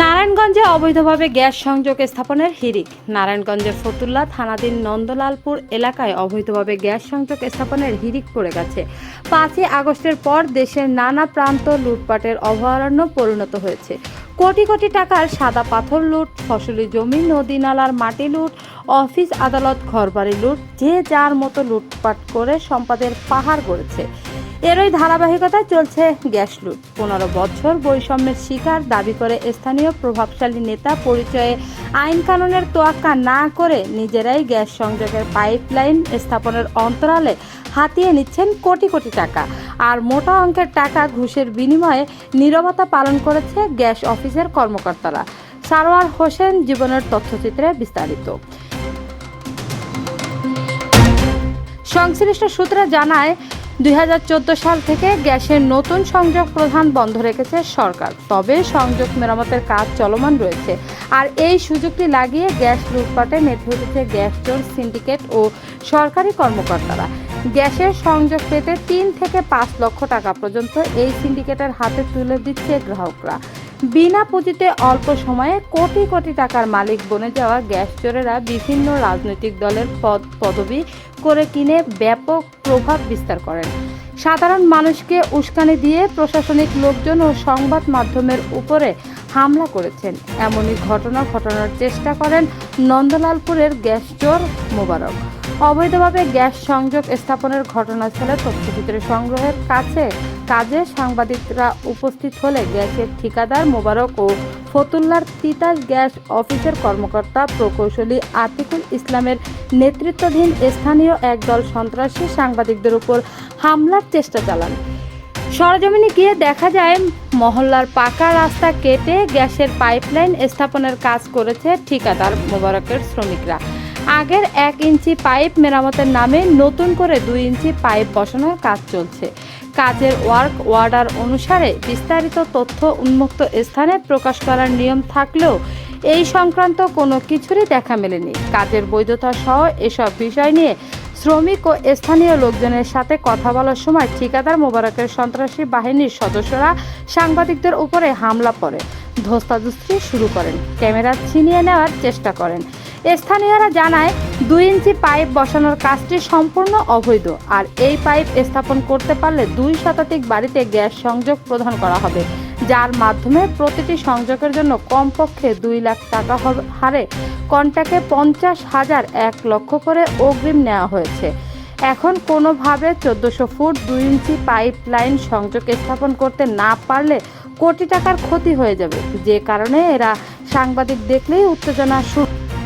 নারায়ণগঞ্জে অবৈধভাবে গ্যাস সংযোগ স্থাপনের হিরিক নারায়ণগঞ্জের ফতুল্লা থানাধীন নন্দলালপুর এলাকায় অবৈধভাবে গ্যাস সংযোগ স্থাপনের হিরিক পড়ে গেছে। পাঁচই আগস্টের পর দেশের নানা প্রান্ত লুটপাটের অভয়ারণ্য পরিণত হয়েছে। কোটি কোটি টাকার সাদা পাথর লুট, ফসলি জমি, নদী নালার মাটি লুট, অফিস আদালত ঘরবাড়ি লুট, যে যার মতো লুটপাট করে সম্পদের পাহাড় গড়েছে। এরই ধারাবাহিকতায় চলছে গ্যাস লুট। পনেরো বছর বৈষম্যের শিকার দাবি করে স্থানীয় প্রভাবশালী নেতা পরিচয়ে আইন কানুনের তোয়াক্কা না করে নিজেরাই গ্যাস সংযোগের পাইপলাইন স্থাপনের অন্তরালে হাতিয়ে নিচ্ছেন কোটি কোটি টাকা। আর মোটা অঙ্কের টাকা ঘুষের বিনিময়ে নীরবতা পালন করেছে গ্যাস অফিসের কর্মকর্তারা। সারোয়ার হোসেন জীবনের তথ্যচিত্রে বিস্তারিত। সংশ্লিষ্ট সূত্রে জানায় দুই সাল থেকে গ্যাসের নতুন সংযোগ প্রধান বন্ধ রেখেছে সরকার। তবে সংযোগ মেরামতের কাজ চলমান রয়েছে। আর এই সুযোগটি লাগিয়ে গ্যাস লুটপাটে মেতে উঠেছে গ্যাস জোন সিন্ডিকেট ও সরকারি কর্মকর্তারা। গ্যাসের সংযোগ পেতে তিন থেকে পাঁচ লক্ষ টাকা পর্যন্ত এই সিন্ডিকেটের হাতে তুলে দিচ্ছে গ্রাহকরা। বিনা পুঁজিতে অল্প সময়ে কোটি কোটি টাকার মালিক বনে যাওয়া গ্যাস চোরেরা বিভিন্ন রাজনৈতিক দলের পদ পদবি করে কিনে ব্যাপক প্রভাব বিস্তার করেন। সাধারণ মানুষকে উস্কানি দিয়ে প্রশাসনিক লোকজন ও সংবাদ মাধ্যমের উপরে হামলা করেছেন। এমনই ঘটনা ঘটানোর চেষ্টা করেন নন্দলালপুরের গ্যাস চোর মোবারক। অবৈধভাবে গ্যাস সংযোগ স্থাপনের ঘটনাস্থলে তথ্যচিত্র সংগ্রহের কাছে কাজে সাংবাদিকরা উপস্থিত হলে গ্যাসের ঠিকাদার মোবারক ও ফতুল্লার তিতাস গ্যাস অফিসের কর্মকর্তা প্রকৌশলী আতিকুল ইসলামের নেতৃত্বাধীন স্থানীয় একদল সন্ত্রাসী সাংবাদিকদের উপর হামলার চেষ্টা চালান। সরজমিনে গিয়ে দেখা যায়, মহল্লার পাকা রাস্তা কেটে গ্যাসের পাইপলাইন স্থাপনের কাজ করেছে ঠিকাদার মোবারকের শ্রমিকরা। আগের এক ইঞ্চি পাইপ মেরামতের নামে নতুন করে দুই ইঞ্চি পাইপ বসানোর কাজ চলছে। কাজের ওয়ার্ক অর্ডার অনুসারে বিস্তারিত তথ্য উন্মুক্ত স্থানে প্রকাশ করার নিয়ম থাকলেও এই সংক্রান্ত কোনো কিছুরই দেখা মেলেনি। কাজের বৈধতা সহ এসব বিষয় নিয়ে শ্রমিক ও স্থানীয় লোকজনের সাথে কথা বলার সময় ঠিকাদার মোবারকের সন্ত্রাসী বাহিনীর সদস্যরা সাংবাদিকদের উপরে হামলা করে। ধস্তাধস্তি শুরু করেন। ক্যামেরা ছিনিয়ে নেওয়ার চেষ্টা করেন। স্থানীয়রা জানায়, দুই ইঞ্চি পাইপ বসানোর কাজটি সম্পূর্ণ অবৈধ আর এই পাইপ স্থাপন করতে পারলে দুই শতাধিক বাড়িতে গ্যাস সংযোগ প্রদান করা হবে, যার মাধ্যমে প্রতিটি সংযোগের জন্য কমপক্ষে দুই লাখ টাকা হারে কন্টাকে পঞ্চাশ হাজার এক লক্ষ করে অগ্রিম নেওয়া হয়েছে। এখন কোনোভাবে চোদ্দোশো ফুট দুই ইঞ্চি পাইপ লাইন সংযোগ স্থাপন করতে না পারলে কোটি টাকার ক্ষতি হয়ে যাবে। যে কারণে এরা সাংবাদিক দেখলেই উত্তেজনা শুরু